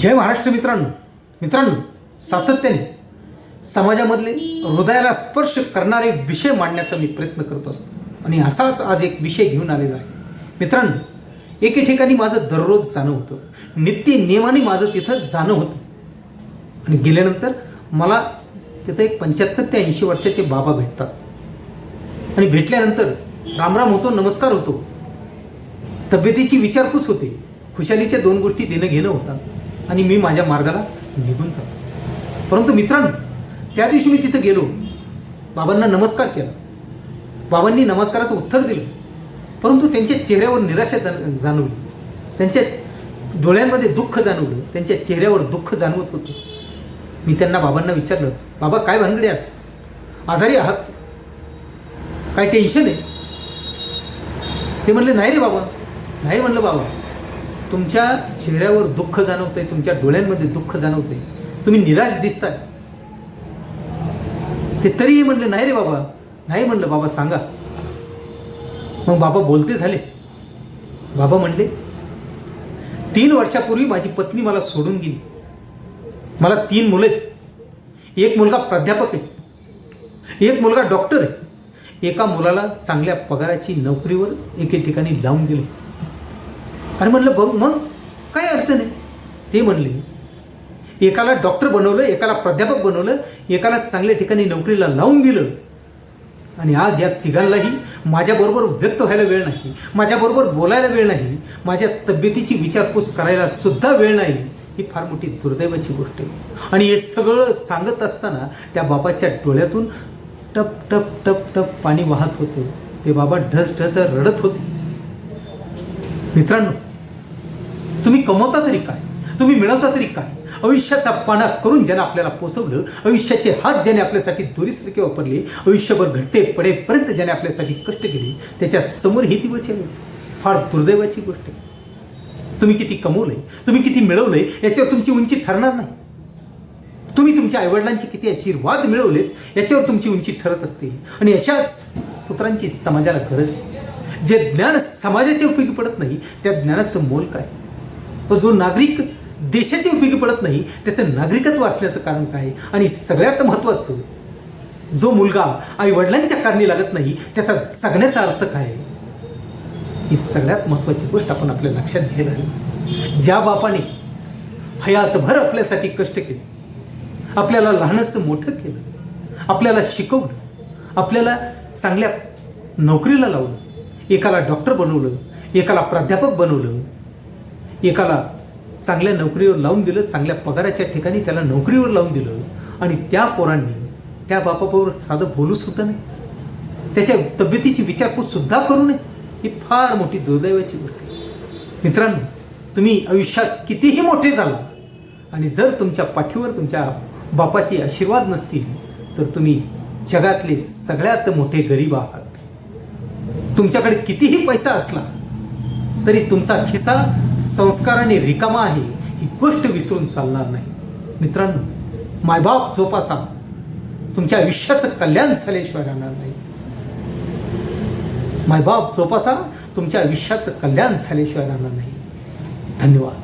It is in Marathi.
जय महाराष्ट्र मित्रांनो. मित्रांनो सातत्याने समाजामधले हृदयाला स्पर्श करणारे विषय मांडण्याचा मी प्रयत्न करत असतो. आणि असाच आज एक विषय घेऊन आलेला आहे. मित्रांनो एके ठिकाणी माझं दररोज जाणं होतं. नित्य नियमाने माझं तिथं जाणं होतं. आणि गेल्यानंतर मला तिथं एक पंच्याहत्तर ते ऐंशी वर्षाचे बाबा भेटतात. आणि भेटल्यानंतर रामराम होतो नमस्कार होतो. तब्येतीची विचारपूस होते. खुशालीच्या दोन गोष्टी देणं घेणं होतं. आणि मी माझ्या मार्गाला निघून जातो. परंतु मित्रांनो त्या दिवशी मी तिथं गेलो. बाबांना नमस्कार केला. बाबांनी नमस्काराचं उत्तर दिलं. परंतु त्यांच्या चेहऱ्यावर निराशा जाण जाणवली. त्यांच्या डोळ्यांमध्ये दुःख जाणवलं. त्यांच्या चेहऱ्यावर दुःख जाणवत होतं. मी त्यांना बाबांना विचारलं बाबा काय भानगडे आज आजारी आहात? काय टेन्शन आहे? ते म्हणले नाही रे बाबा. नाही म्हणलं बाबा. तुमच्या चेहऱ्यावर दुःख जाणवतंय तुमच्या डोळ्यांमध्ये दुःख जाणवतंय. तुम्ही निराश दिसताय. ते तरीही म्हणले नाही रे बाबा नाही म्हणलं बाबा सांगा. मग बाबा बोलते झाले. बाबा म्हणले तीन वर्षापूर्वी माझी पत्नी मला सोडून गेली. मला तीन मुलं आहेत. एक मुलगा प्राध्यापक आहे. एक मुलगा डॉक्टर आहे. एका मुलाला चांगल्या पगाराची नोकरीवर एके ठिकाणी लावून दिले. आणि म्हणलं बघ मग काय अडचण आहे? ते म्हणले एकाला डॉक्टर बनवलं एकाला प्राध्यापक बनवलं एकाला चांगल्या ठिकाणी नोकरीला लावून दिलं. आणि आज या तिघांनाही माझ्याबरोबर व्यक्त व्हायला वेळ नाही माझ्याबरोबर बोलायला वेळ नाही माझ्या तब्येतीची विचारपूस करायला सुद्धा वेळ नाही ही फार मोठी दुर्दैवाची गोष्ट आहे. आणि हे सगळं सांगत असताना त्या बाबाच्या डोळ्यातून टप टप टप टप पाणी वाहत होतं. ते बाबा ढस ढस रडत होते. मित्रांनो तुम्ही कमवता तरी काय? तुम्ही मिळवता तरी काय? आयुष्याचा पाना करून ज्यानं आपल्याला पोचवलं आयुष्याचे हात ज्याने आपल्यासाठी दोरीसारखे वापरले आयुष्यभर घट्टे पडेपर्यंत ज्याने आपल्यासाठी कष्ट केले त्याच्यासमोर हे दिवस यावे फार दुर्दैवाची गोष्ट आहे. तुम्ही किती कमवलंय तुम्ही किती मिळवलंय याच्यावर तुमची उंची ठरणार नाही. तुम्ही तुमच्या आईवडिलांचे किती आशीर्वाद मिळवलेत याच्यावर तुमची उंची ठरत असते आणि अशाच पुत्रांची समाजाला गरज आहे. जे ज्ञान समाजाचे उपयोगी पडत नाही त्या ज्ञानाचं मोल काय? व जो नागरिक देशाच्या उपयोगी पडत नाही त्याचं नागरिकत्व असण्याचं कारण काय? आणि सगळ्यात महत्त्वाचं जो मुलगा आई वडिलांच्या कारणी लागत नाही त्याचा जगण्याचा अर्थ काय? ही सगळ्यात महत्त्वाची गोष्ट आपण आपल्या लक्षात घ्यायला हवी. ज्या बापाने हयातभर आपल्यासाठी कष्ट केले आपल्याला लहानाचं मोठं केलं आपल्याला शिकवलं आपल्याला चांगल्या नोकरीला लावलं एकाला डॉक्टर बनवलं एकाला प्राध्यापक बनवलं एकाला चांगल्या नोकरीवर लावून दिलं चांगल्या पगाराच्या ठिकाणी त्याला नोकरीवर लावून दिलं. आणि त्या पोरांनी त्या बापाबरोबर साधं बोलू सुद्धा नाही. त्याच्या तब्येतीची विचारपूस सुद्धा करू नये. ही फार मोठी दुर्दैवाची गोष्ट आहे. मित्रांनो तुम्ही आयुष्यात कितीही मोठे झाला आणि जर तुमच्या पाठीवर तुमच्या बापाचे आशीर्वाद नसतील तर तुम्ही जगातले सगळ्यात मोठे गरीब आहात. तुमच्याकडे कितीही पैसा असला तरी तुमचा खिसा संस्काराने रिकामा आहे ही गोष्ट विसरून चालणार नाही. मित्रांनो मायबाप जोपासा. तुमच्या आयुष्याचं कल्याण झाल्याशिवाय राहणार नाही. मायबाप जोपासा तुमच्या आयुष्याचं कल्याण झाल्याशिवाय राहणार नाही. धन्यवाद.